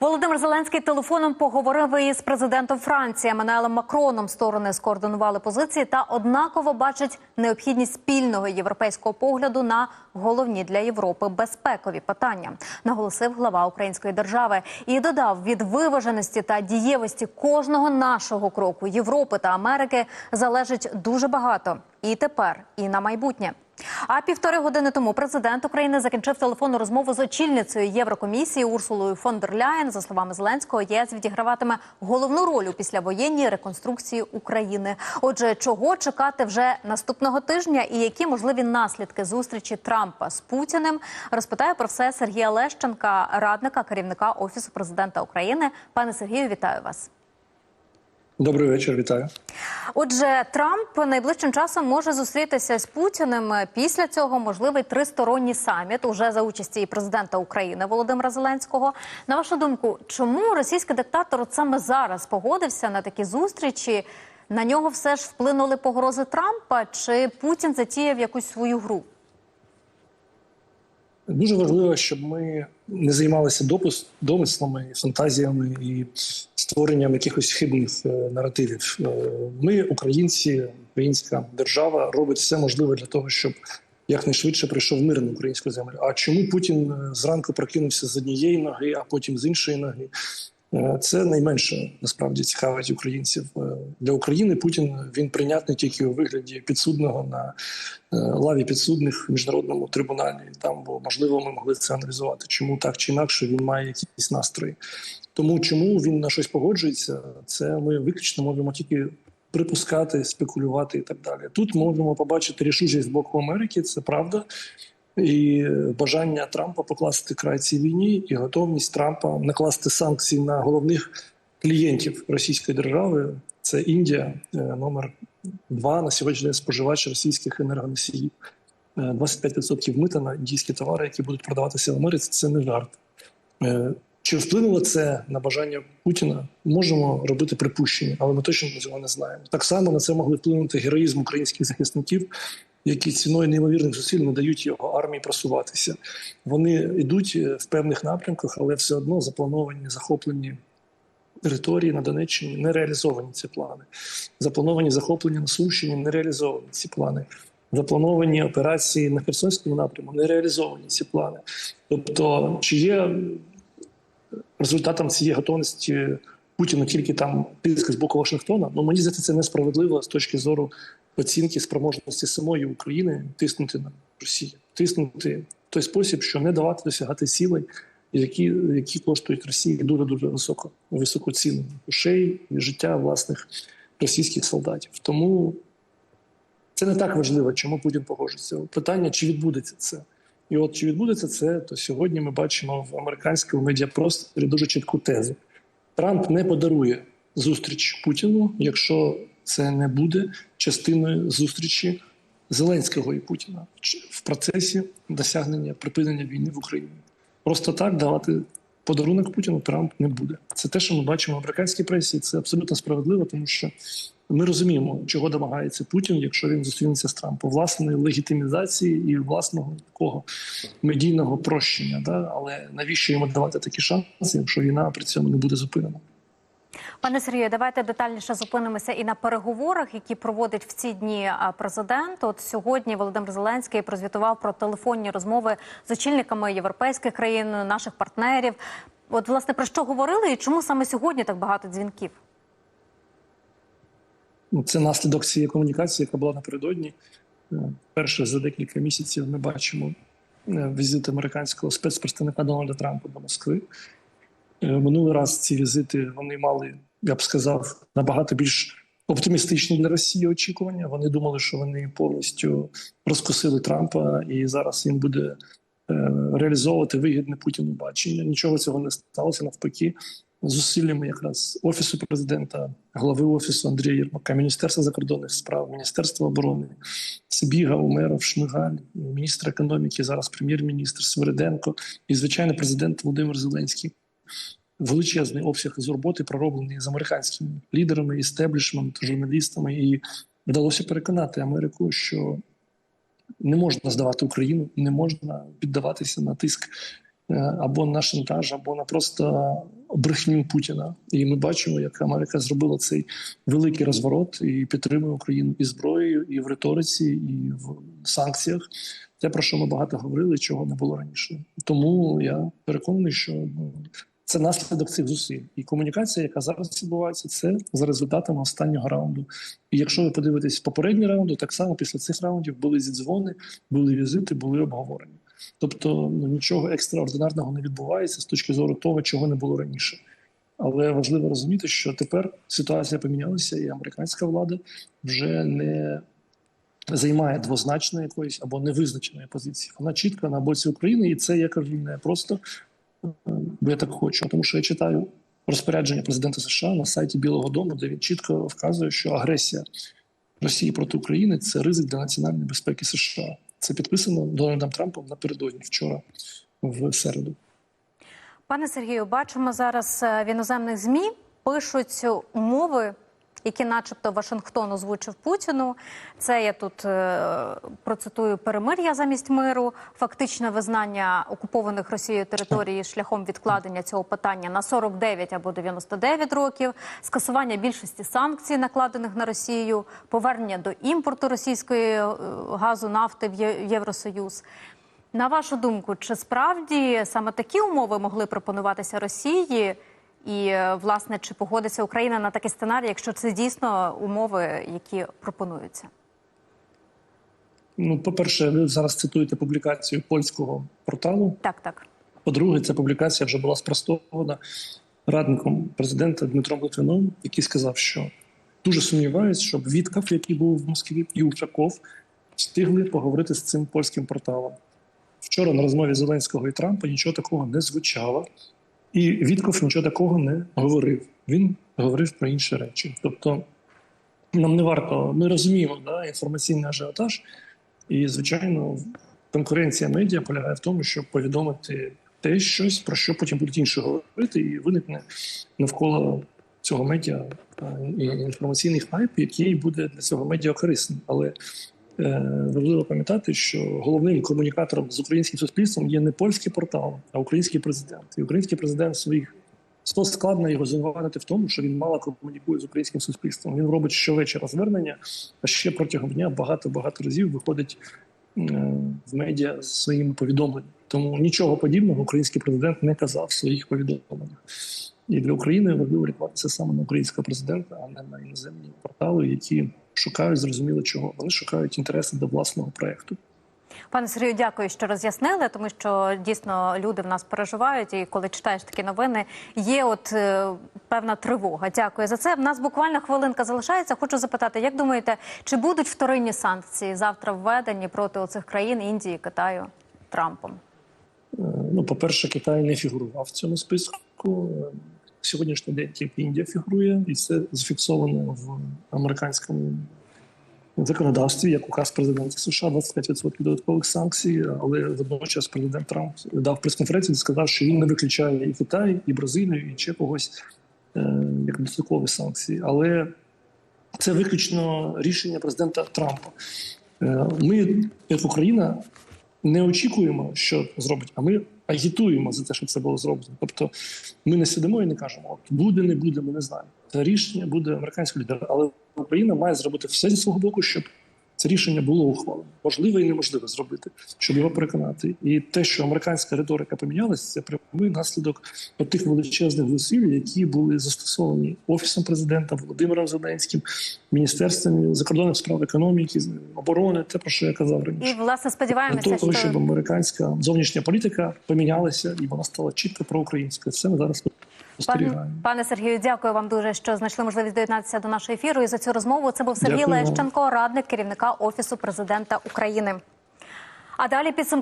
Володимир Зеленський телефоном поговорив із президентом Франції Еммануелем Макроном. Сторони скоординували позиції та однаково бачать необхідність спільного європейського погляду на головні для Європи безпекові питання. Наголосив глава української держави і додав від виваженості та дієвості кожного нашого кроку Європи та Америки залежить дуже багато і тепер, і на майбутнє. А півтори години тому президент України закінчив телефонну розмову з очільницею Єврокомісії Урсулою фон дер Ляєн. За словами Зеленського, ЄС відіграватиме головну роль у післявоєнній реконструкції України. Отже, чого чекати вже наступного тижня, і які можливі наслідки зустрічі Трампа з Путіним, розпитаю про все Сергія Лещенка, радника керівника офісу президента України. Пане Сергію, вітаю вас. Добрий вечір, вітаю. Отже, Трамп найближчим часом може зустрітися з Путіним. Після цього можливий тристоронній саміт уже за участі і президента України Володимира Зеленського. На вашу думку, чому російський диктатор саме зараз погодився на такі зустрічі? На нього все ж вплинули погрози Трампа, чи Путін затіяв якусь свою гру? Дуже важливо, щоб ми не займалися допис, домислами, фантазіями і створенням якихось хибних е, наративів. Е, Ми, українці, українська держава, робить все можливе для того, щоб якнайшвидше прийшов мир на українську землю. А чому Путін е, зранку прокинувся з однієї ноги, а потім з іншої ноги? Е, Це найменше насправді цікавить українців Е, для України. Путін він прийнятний тільки у вигляді підсудного на е, лаві підсудних в міжнародному трибуналі. Там бо можливо ми могли це аналізувати. Чому так чи інакше він має якісь настрої? Тому чому він на щось погоджується, це ми виключно можемо тільки припускати, спекулювати і так далі. Тут можемо побачити рішучість з боку Америки, це правда. І бажання Трампа покласти край цій війні, і готовність Трампа накласти санкції на головних клієнтів Російської держави. Це Індія, е, номер два на сьогодні споживач російських енергоносіїв. Е, 25% мита на індійські товари, які будуть продаватися в Америці. Це не жарт. Е, Чи вплинуло це на бажання Путіна? Можемо робити припущення, але ми точно цього не знаємо. Так само на це могли вплинути героїзм українських захисників, які ціною неймовірних зусиль не дають його армії просуватися. Вони йдуть е, в певних напрямках, але все одно заплановані захоплені території на Донеччині не реалізовані ці плани. Заплановані захоплення на Сумщині, не реалізовані ці плани. Заплановані операції на Херсонському напрямку, не реалізовані ці плани. Тобто, чи є результатом цієї готовності Путіна тільки там тиск з боку Вашингтона? Ну мені здається, це несправедливо з точки зору оцінки спроможності самої України тиснути на Росію, тиснути в той спосіб, що не давати досягати цілей, які які коштують Росії дуже дуже високо високу ціну грошей і життя власних російських солдатів. Тому це не так важливо, чому Путін погоджується. Питання, чи відбудеться це. І от чи відбудеться це, то сьогодні ми бачимо в американському медіапросторі дуже чітку тезу. Трамп не подарує зустріч Путіну, якщо це не буде частиною зустрічі Зеленського і Путіна в процесі досягнення припинення війни в Україні. Просто так давати подарунок Путіну Трамп не буде. Це те, що ми бачимо в американській пресі. Це абсолютно справедливо, тому що ми розуміємо, чого домагається Путін, якщо він зустрінеться з Трампом, власної легітимізації і власного такого медійного прощення. Да? Але навіщо йому давати такі шанси, якщо війна при цьому не буде зупинена? Пане Сергію, давайте детальніше зупинимося і на переговорах, які проводить в ці дні президент. От сьогодні Володимир Зеленський прозвітував про телефонні розмови з очільниками європейських країн, наших партнерів. От власне про що говорили, і чому саме сьогодні так багато дзвінків? Ну, Це наслідок цієї комунікації, яка була напередодні. Перше за декілька місяців ми бачимо візит американського спецпредставника Дональда Трампа до Москви. Минулий раз ці візити вони мали, я б сказав, набагато більш оптимістичні для Росії очікування. Вони думали, що вони повністю розкусили Трампа, і зараз він буде реалізовувати вигідне Путіну бачення. Нічого цього не сталося навпаки. Зусиллями якраз офісу президента, голови офісу Андрія Єрмака, Міністерства закордонних справ, Міністерства оборони, Сибіга, Умеров, Шмигаль, міністр економіки, зараз прем'єр-міністр Свириденко і звичайно президент Володимир Зеленський. Величезний обсяг з роботи пророблений з американськими лідерами, істеблішмент, журналістами, і вдалося переконати Америку, що не можна здавати Україну, не можна піддаватися на тиск е, або на шантаж, або на просто брехню Путіна. І ми бачимо, як Америка зробила цей великий розворот і підтримує Україну і зброєю, і в риториці, і в санкціях. Те, про що ми багато говорили, чого не було раніше. Тому я переконаний, що ну, це наслідок цих зусиль. І комунікація, яка зараз відбувається, це за результатами останнього раунду. І якщо ви подивитесь попередні раунди, так само після цих раундів були зідзвони, були візити, були обговорення. Тобто ну, нічого екстраординарного не відбувається з точки зору того, чого не було раніше. Але важливо розуміти, що тепер ситуація помінялася, і американська влада вже не займає двозначної якоїсь або невизначеної позиції. Вона чітко на боці України, і це я кажу не просто бо я так хочу, тому що я читаю розпорядження президента США на сайті Білого Дому, де він чітко вказує, що агресія Росії проти України це ризик для національної безпеки США. Це підписано Дональдом Трампом напередодні вчора в середу. Пане Сергію, бачимо зараз е, в іноземних змі пишуть умови, які, начебто, Вашингтон озвучив Путіну. Це я тут е, процитую перемир'я замість миру, фактичне визнання окупованих Росією території шляхом відкладення цього питання на 49 або 99 років, скасування більшості санкцій, накладених на Росію, повернення до імпорту російської е, газу, нафти в Євросоюз. На вашу думку, чи справді саме такі умови могли пропонуватися Росії? І е, власне чи погодиться Україна на такий сценарій, якщо це дійсно умови, які пропонуються? Ну, по-перше, ви зараз цитуєте публікацію польського порталу. Так, так. По-друге, ця публікація вже була спростована радником президента Дмитром Литвином, який сказав, що дуже сумніваюсь, щоб Віткав, який був в Москві, і Ушаков встигли поговорити з цим польським порталом. Вчора на розмові Зеленського і Трампа нічого такого не звучало, і Вітков нічого такого не говорив. Він говорив про інші речі. Тобто, нам не варто, ми розуміємо да, інформаційний ажіотаж, і, звичайно, конкуренція медіа полягає в тому, щоб повідомити те щось, про що потім будуть інші говорити, і виникне навколо цього медіа е, і інформаційний хайп, який буде для цього медіа корисним. Але важливо пам'ятати, що головним комунікатором з українським суспільством є не польський портал, а український президент. І український президент своїх Сто складно його звинуватити в тому, що він мало комунікує з українським суспільством. Він робить щовечора звернення, а ще протягом дня багато-багато разів виходить е, в медіа з своїми повідомленнями. Тому нічого подібного український президент не казав в своїх повідомленнях. І для України важливо рятуватися саме на українського президента, а не на іноземні портали, які шукають зрозуміло чого. Вони шукають інтереси до власного проекту. Пане Сергію, дякую, що роз'яснили, тому що дійсно люди в нас переживають, і коли читаєш такі новини, є от е, певна тривога. Дякую за це. В нас буквально хвилинка залишається. Хочу запитати, як думаєте, чи будуть вторинні санкції завтра введені проти оцих країн Індії, Китаю Трампом? Е, Ну, по-перше, Китай не фігурував в цьому списку. Сьогоднішній день тільки Індія фігурує, і це зафіксовано в американському законодавстві, як указ президента США, 25% додаткових санкцій. Але водночас президент Трамп дав прес-конференцію, де сказав, що він не виключає і Китай, і Бразилію, і ще когось е, як додаткові санкції. Але це виключно рішення президента Трампа. Е, Ми, як Україна, не очікуємо, що зробить, а ми агітуємо за те, щоб це було зроблено. Тобто ми не сидимо і не кажемо, от буде, не буде, ми не знаємо. Це рішення буде американського лідера, але Україна має зробити все зі свого боку, щоб це рішення було ухвалено. Можливо і неможливо зробити, щоб його переконати. І те, що американська риторика помінялася, це прямий наслідок тих величезних зусиль, які були застосовані офісом президента Володимиром Зеленським, міністерством закордонних справ економіки, оборони, те про що я казав раніше, І власне сподіваємося, того, щоб американська зовнішня політика помінялася і вона стала чітко проукраїнською. Це ми зараз Пане, пане Сергію, дякую вам дуже, що знайшли можливість доєднатися до нашого ефіру. І за цю розмову це був Сергій Дякую вам. Лещенко, радник керівника офісу президента України. А далі підсумки.